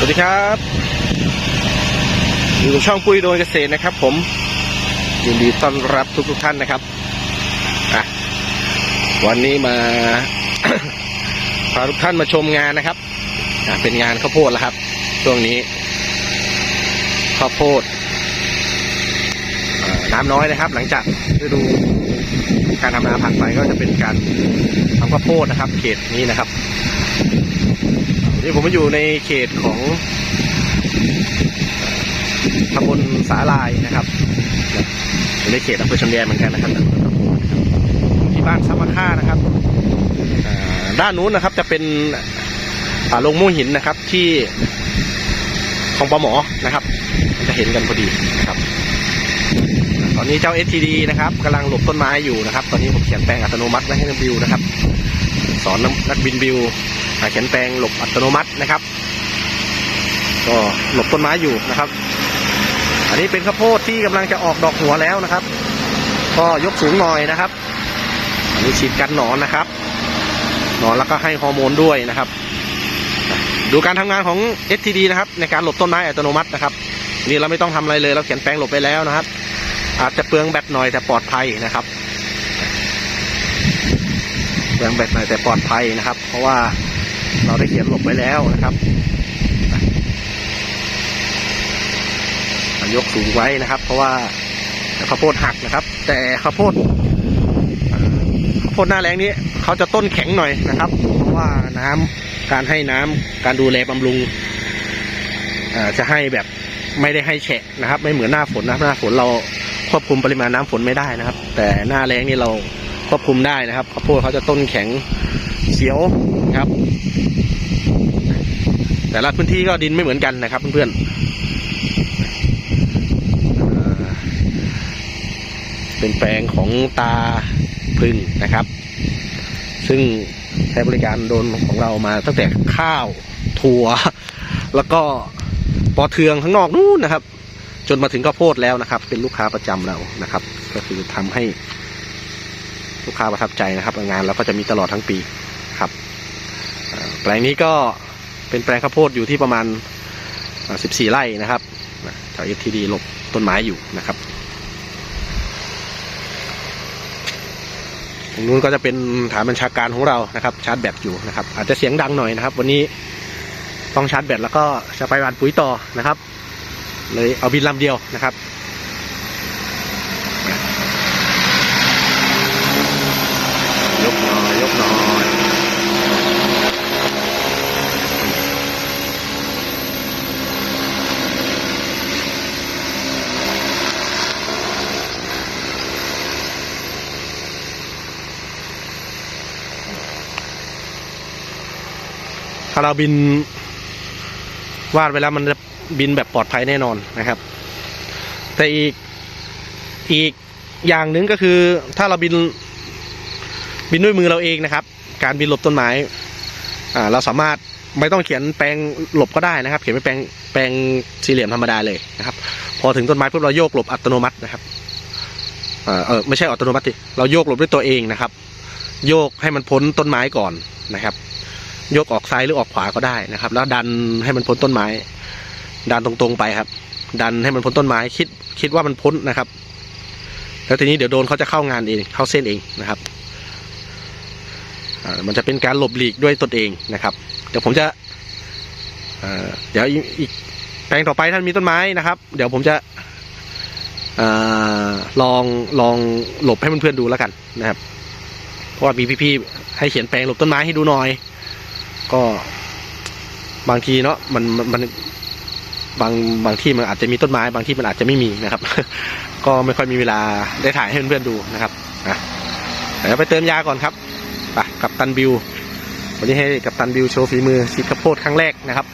สวัสดีครับอยู่กับช่องปุ้ยโดยเกษตรนะครับ ผมยินดีต้อนรับทุกทุกๆท่านนะครับอะวันนี้มา พาทุกท่านมาชมงานนะครับอะเป็นงานข้าวโพดแล้วครับ ช่วงนี้ข้าวโพดน้ำน้อยนะครับ หลังจากฤดูการทำนาผ่านไปก็จะเป็นการทำข้าวโพดนะครับ เขตนี้นะครับ นี่ผมมาอยู่ในเขตของตำบลสาลายนะครับอยู่ในเขตอำเภอชำแดนเหมือนกันนะครับที่บ้านซัมมาค่านะครับด้านนู้นนะครับจะเป็นป่าลงม่งหินนะครับที่ของปลาหมอนะครับ จะเห็นกันพอดีนะครับ ตอนนี้เจ้า STD นะครับกำลังหลบต้นไม้อยู่นะครับ ตอนนี้ผมเขียนแปลงอัตโนมัติไว้ให้นักบิวนะครับ สอนนักบินบิว เขียนแปลงหลบอัตโนมัตินะครับ ก็หลบต้นไม้อยู่นะครับ อันนี้เป็นข้าวโพดที่กำลังจะออกดอกหัวแล้วนะครับ ก็ยกสูงหน่อยนะครับ อันนี้ฉีดกันหนอนนะครับ หนอนแล้วก็ให้ฮอร์โมนด้วยนะครับ ดูการทำงานของ STD นะครับ ในการหลบต้นไม้อัตโนมัตินะครับ นี่เราไม่ต้องทำอะไรเลยเราเขียนแปลงหลบไปแล้วนะครับ อาจจะเปลืองแบตหน่อยแต่ปลอดภัยนะครับเปลืองแบตหน่อยแต่ปลอดภัยนะครับ เพราะว่า เราได้เขียนหลบไว้แล้วนะครับยกสูงไว้นะครับ เพราะว่าข้าวโพดหักนะครับ แต่ข้าวโพดข้าวโพดหน้าแรงนี้เขาจะต้นแข็งหน่อยนะครับ เพราะว่าน้ำการให้น้ำการดูแลบำรุงจะให้แบบไม่ได้ให้แฉะนะครับ ไม่เหมือนหน้าฝนนะหน้าฝนเราควบคุมปริมาณน้ำฝนไม่ได้นะครับ แต่หน้าแรงนี่เราควบคุมได้นะครับข้าวโพดเขาจะต้นแข็งเสียว ครับ แต่ละพื้นที่ก็ดินไม่เหมือนกันนะครับ เพื่อนๆเป็นแปลงของตาพึ่งนะครับ ซึ่งใช้บริการโดนของเรามาตั้งแต่ข้าวถั่ว แล้วก็ปอเทืองข้างนอกนู่นนะครับ จนมาถึงข้าวโพดแล้วนะครับ เป็นลูกค้าประจำเรานะครับ ก็คือทำให้ลูกค้าประทับใจนะครับ งานเราก็จะมีตลอดทั้งปี ลงนี้ก็เป็นแปลงข้าวโพดอยู่ที่ประมาณ 14 ไร่นะครับนะแถว FTD หลบต้นไม้อยู่นะครับตรงนู้นก็จะเป็นฐานบัญชาการของเรานะครับ ชาร์จแบตอยู่นะครับ อาจจะเสียงดังหน่อยนะครับ วันนี้ต้องชาร์จแบตแล้วก็จะไปวานปุ๋ยต่อนะครับ เลยเอาบินลำเดียวนะครับ ยกหน่อยยกหน่อย ถ้าเราบิน วาดไว้แล้วมันจะบินแบบปลอดภัยแน่นอนนะครับ แต่อีกอีกอย่างหนึ่งก็คือ ถ้าเราบิน บินด้วยมือเราเองนะครับ การบินหลบต้นไม้อ่าเราสามารถไม่ต้องเขียนแปลงหลบก็ได้นะครับ เขียนเป็นแปลงแปลงสี่เหลี่ยมธรรมดาเลยนะครับ พอถึงต้นไม้ปุ๊บเราโยกหลบอัตโนมัตินะครับเออเออไม่ใช่อัตโนมัติเราโยกหลบด้วยตัวเองนะครับ โยกให้มันพ้นต้นไม้ก่อนนะครับ ยกออกซ้ายหรือออกขวาก็ได้นะครับ แล้วดันให้มันพ้นต้นไม้ ดันตรงๆไปครับ ดันให้มันพ้นต้นไม้คิดคิดว่ามันพ้นนะครับ แล้วทีนี้เดี๋ยวโดนเขาจะเข้างานเองเข้าเส้นเองนะครับมันจะเป็นการหลบหลีกด้วยตนเองนะครับ เดี๋ยวผมจะเดี๋ยวอีกแปลงต่อไปท่านมีต้นไม้นะครับ เดี๋ยวผมจะอลองลองหลบให้เพื่อนๆดูแล้วกันนะครับ เพราะว่ามีพี่ๆให้เขียนแปลงหลบต้นไม้ให้ดูหน่อย ก็บางทีเนาะมันมันบางบางที่มันอาจจะมีต้นไม้ บางที่มันอาจจะไม่มีนะครับ ก็ไม่ค่อยมีเวลาได้ถ่ายให้เพื่อนๆดูนะครับอะเดี๋ยวไปเติมยาก่อนครับไปกับตันบิววันนี้ให้กับตันบิวโชว์ฝีมือฉีดข้าวโพดครั้งแรกนะครับ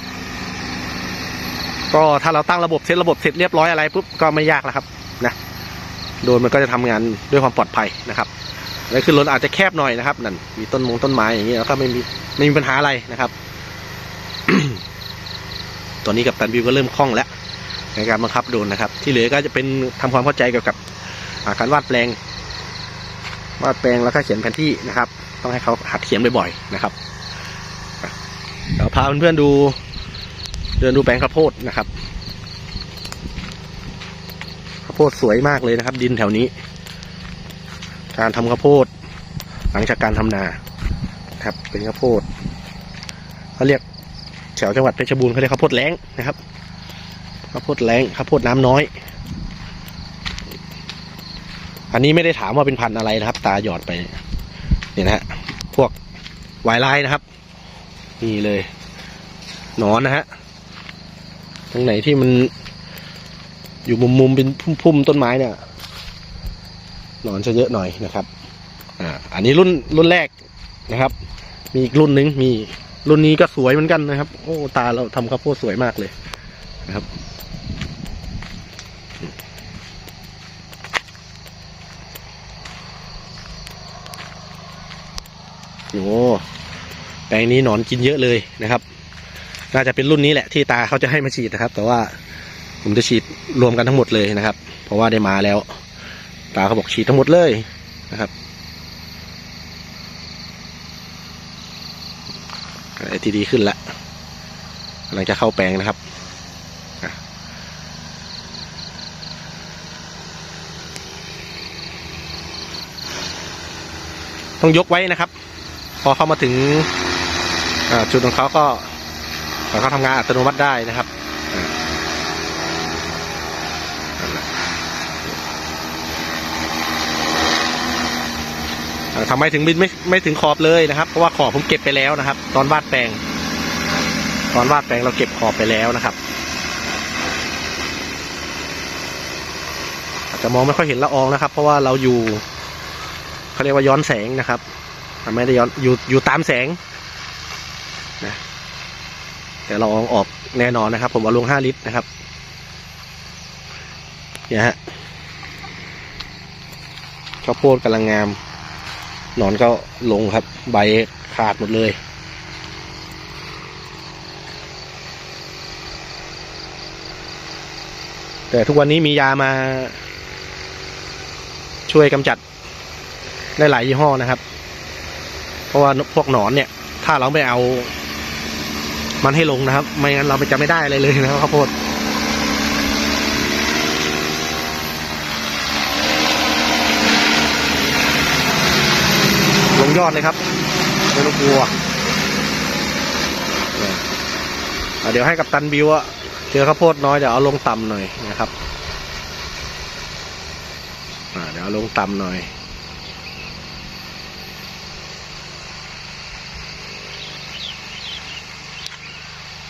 ก็ถ้าเราตั้งระบบเซตระบบเสร็จเรียบร้อยอะไรปุ๊บก็ไม่ยากแล้วครับนะโดรนมันก็จะทำงานด้วยความปลอดภัยนะครับแล้วขึ้นรถอาจจะแคบหน่อยนะครับนั่นมีต้นมงต้นไม้อย่างเงี้ยแล้วก็ไม่มี ไม่มีปัญหาอะไรนะครับ ตอนนี้กับตันบิวก็เริ่มคล่องแล้วในการบังคับโดนนะครับ ที่เหลือก็จะเป็นทำความเข้าใจเกี่ยวกับาการวาดแปลง วาดแปลงแล้วก็เขียนแผนที่นะครับ ต้องให้เขาหัดเขียนบ่อยๆนะครับเดี๋ยวพาเพื่อนๆดู เดินดูแปลงข้าวโพดนะครับข้าวโพดสวยมากเลยนะครับ ดินแถวนี้ การทำข้าวโพด หลังจากการทำนา ครับ เป็นข้าวโพดเขาเรียกแถวจังหวัดเพชรบูรณ์เขาเรียกข้าวโพดแล้งนะครับข้าวโพดแล้งข้าวโพดน้ำน้อย อันนี้ไม่ได้ถามว่าเป็นพันธุ์อะไรนะครับ ตาหยอดไปเนี่ยนะฮะพวกวายลายนะครับนี่เลยหนอนนะฮะตรงไหนที่มันอยู่มุมมุมๆเป็นพุ่มๆต้นไม้เนี่ยหนอนจะเยอะหน่อยนะครับ อ่า อันนี้รุ่นรุ่นแรก นะครับ มีอีกรุ่นหนึ่งมีรุ่นนี้ก็สวยเหมือนกันนะครับ โอ้ตาเราทำข้าวโพดสวยมากเลยนะครับ โอ้แปลงนี้หนอนกินเยอะเลยนะครับ น่าจะเป็นรุ่นนี้แหละที่ตาเขาจะให้มาฉีดนะครับ แต่ว่าผมจะฉีดรวมกันทั้งหมดเลยนะครับ เพราะว่าได้มาแล้ว ตาเขาบอกฉีดทั้งหมดเลยนะครับ ไอทีดีขึ้นละกำลังจะเข้าแปลงนะครับต้องยกไว้นะครับ พอเข้ามาถึงจุดของเขาก็เขาทำงานอัตโนมัติได้นะครับอ่านั่นแหละ อ่าทำไมถึงบินไม่ไม่ถึงขอบเลยนะครับ เพราะว่าขอบผมเก็บไปแล้วนะครับ ตอนวาดแปลง ตอนวาดแปลงเราเก็บขอบไปแล้วนะครับอาจจะมองไม่ค่อยเห็นละอองนะครับ เพราะว่าเราอยู่เขาเรียกว่าย้อนแสงนะครับทำไม่ได้ย้อนอยู่อยู่ตามแสงนะแต่เราเอาออกแน่นอนนะครับ ผมเอาลงห้าลิตรนะครับเนี่ยฮะข้าวโพดกำลังงาม หนอนก็ลงครับ ใบขาดหมดเลย แต่ทุกวันนี้มียามา ช่วยกำจัดได้หลายยี่ห้อนะครับ เพราะว่าพวกหนอนเนี่ย ถ้าเราไม่เอา มันให้ลงนะครับ ไม่งั้นเราจะไม่ได้อะไรเลยนะครับข้าวโพด ยอดเลยครับไม่ต้องกลัวเดี๋ยวให้กับตันบิวอะเจอข้าวโพดน้อยเดี๋ยวเอาลงต่ำหน่อยนะครับเดี๋ยวเอาลงต่ำหน่อย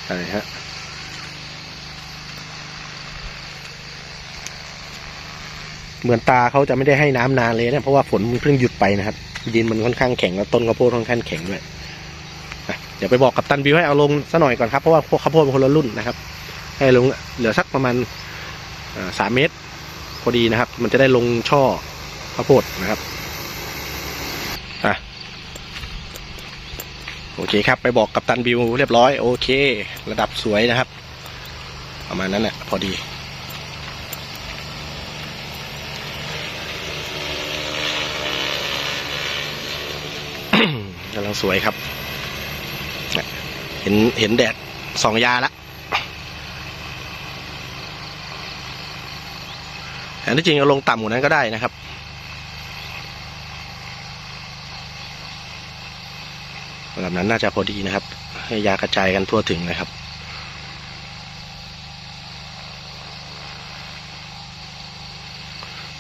ใช่ฮะเหมือนตาเขาจะไม่ได้ให้น้ำนานเลยนะเพราะว่าฝนมันเพิ่งหยุดไปนะครับ ดินมันค่อนข้างแข็งแล้วต้นข้าวโพดค่อนข้างแข็งด้วยเดี๋ยวไปบอกกับตันบิวให้เอาลงซะหน่อยก่อนครับเพราะว่าพวกข้าวโพดเป็นคนละรุ่นนะครับ ให้ลงเหลือสักประมาณสามเมตรพอดีนะครับ มันจะได้ลงช่อข้าวโพดนะครับอะโอเคครับ ไปบอกกับตันบิวเรียบร้อย โอเค ระดับสวยนะครับ ประมาณนั้นแหละพอดี กำลังสวยครับ เห็นเห็นแดดสองยาละแต่ที่จริงเอาลงต่ำกว่านั้นก็ได้นะครับระดับนั้นน่าจะพอดีนะครับ ให้ยากระจายกันทั่วถึงนะครับ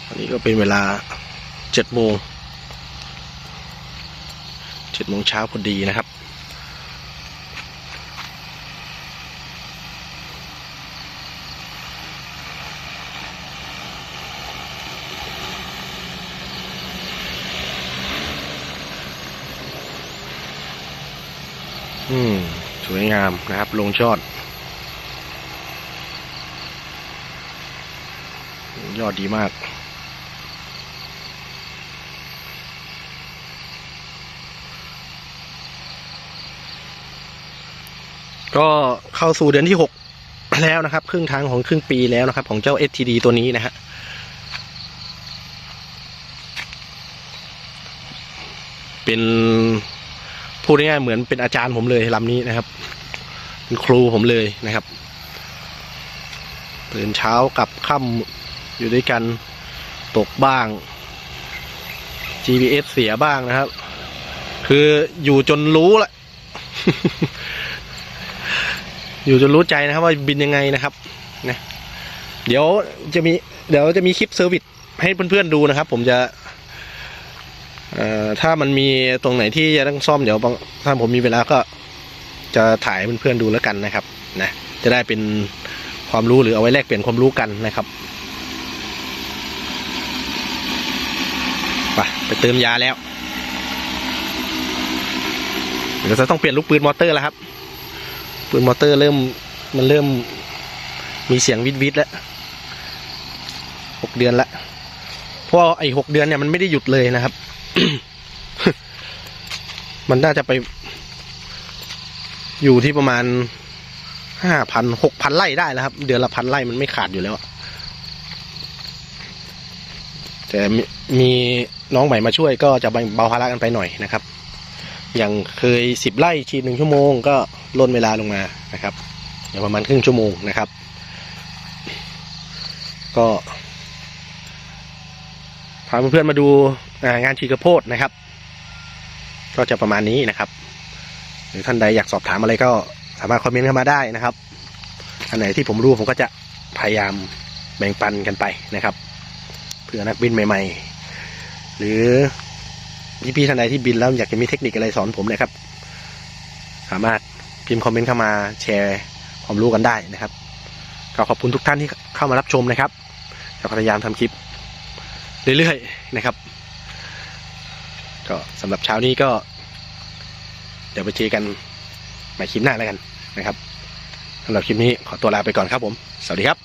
อันนี้ก็เป็นเวลาเจ็ดโมง เจ็ดโมงเช้าพอดีนะครับ อืม สวยงามนะครับ ลงชอด ยอดดีมาก ก็เข้าสู่เดือนที่หกแล้วนะครับ ครึ่งทางของครึ่งปีแล้วนะครับ ของเจ้า STD ตัวนี้นะฮะเป็นพูดง่ายๆเหมือนเป็นอาจารย์ผมเลยลำนี้นะครับ เป็นครูผมเลยนะครับตื่นเช้ากับค่ำอยู่ด้วยกันตกบ้าง GPS เสียบ้างนะครับ คืออยู่จนรู้ละ อยู่จนรู้ใจนะครับว่าบินยังไงนะครับนะเดี๋ยวจะมีเดี๋ยวจะมีคลิปเซอร์วิสให้เพื่อนๆดูนะครับ ผมจะถ้ามันมีตรงไหนที่จะต้องซ่อมเดี๋ยวถ้าผมมีเวลาก็จะถ่ายเพื่อนๆดูแล้วกันนะครับนะจะได้เป็นความรู้หรือเอาไว้แลกเปลี่ยนความรู้กันนะครับไปไปเติมยาแล้วเดี๋ยวจะต้องเปลี่ยนลูกปืนมอเตอร์แล้วครับ ปืนมอเตอร์เริ่มมันเริ่มมีเสียงวิดวิดแล้วหกเดือนละเพราะไอ้หกเดือนเนี่ยมันไม่ได้หยุดเลยนะครับ มันน่าจะไป อยู่ที่ประมาณห้าพันหกพันไร่ได้แล้วครับ เดือนละพันไร่มันไม่ขาดอยู่แล้วแต่มีมีน้องใหม่มาช่วยก็จะเบาภาระกันไปหน่อยนะครับ อย่างเคยสิบไร่ฉีดหนึ่งชั่วโมงก็ ล่นเวลาลงมานะครับอย่างประมาณครึ่งชั่วโมงนะครับ ก็พาเพื่อนๆมาดูงานฉีดกระโพดนะครับ ก็จะประมาณนี้นะครับ หรือท่านใดอยากสอบถามอะไรก็สามารถคอมเมนต์เข้ามาได้นะครับอันไหนที่ผมรู้ผมก็จะพยายามแบ่งปันกันไปนะครับ เพื่อนักบินใหม่ ๆ หรือพี่พี่ๆท่านใดที่บินแล้วอยากจะมีเทคนิคอะไรสอนผมนะครับ สามารถ พิมพ์คอมเมนต์เข้ามาแชร์ความรู้กันได้นะครับก็ขอบคุณทุกท่านที่เข้ามารับชมนะครับจะพยายามทำคลิปเรื่อยๆนะครับ ก็สำหรับเช้านี้ก็ เดี๋ยวไปเจอกันใหม่คลิปหน้าแล้วกันนะครับสำหรับคลิปนี้ขอตัวลาไปก่อนครับผม สวัสดีครับ